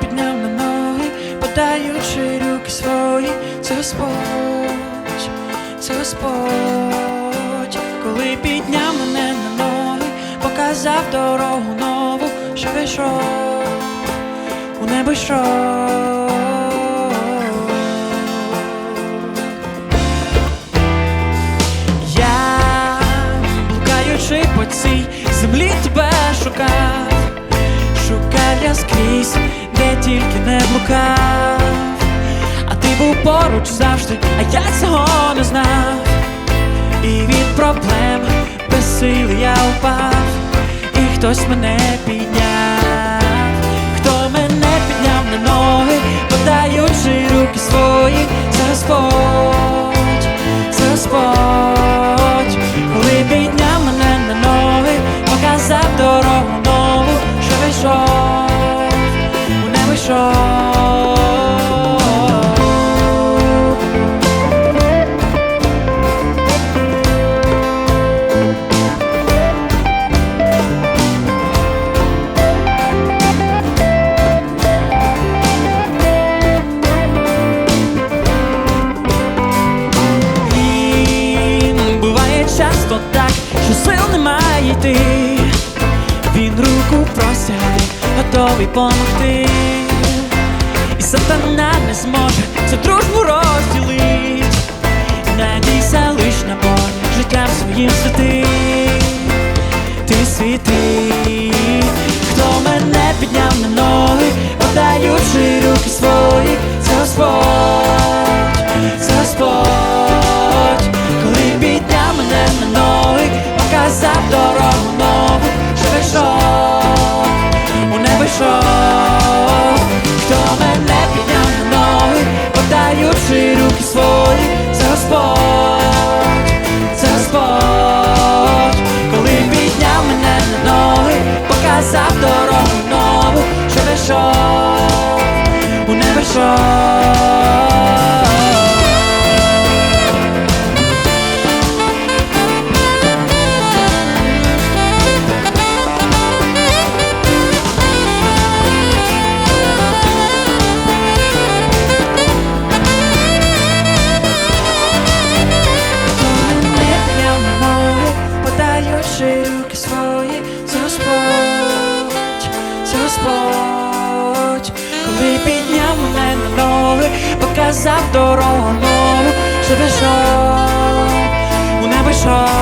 підняв на ноги, подаючи руки свої, це Господь, це Господь, коли підняв мене на ноги, показав дорогу нову, що вийшов, у небо йшов. По цій землі тебе шукав, шукав я скрізь блукав, а ти був поруч завжди, а я цього не знав. І від проблем без сили я впав, і хтось мене підняв, так, що сил немає йти. Він руку простягає, готовий помогти. І сатана не зможе цю дружбу розділить. Надійся лиш на Бога, життям своїм святи. Ти святий, хто мене підняв на ноги, подаючи руки свої, це Господь, це Господь, у хто мене підняв на ноги, подаючи руки свої, це Господь, це Господь, коли підняв мене на ноги, показав дорогу нову, що вийшов, у небо йшов. Господь, коли підняв мене на ноги, показав дорогу нову, що вийшов, у небо йшов.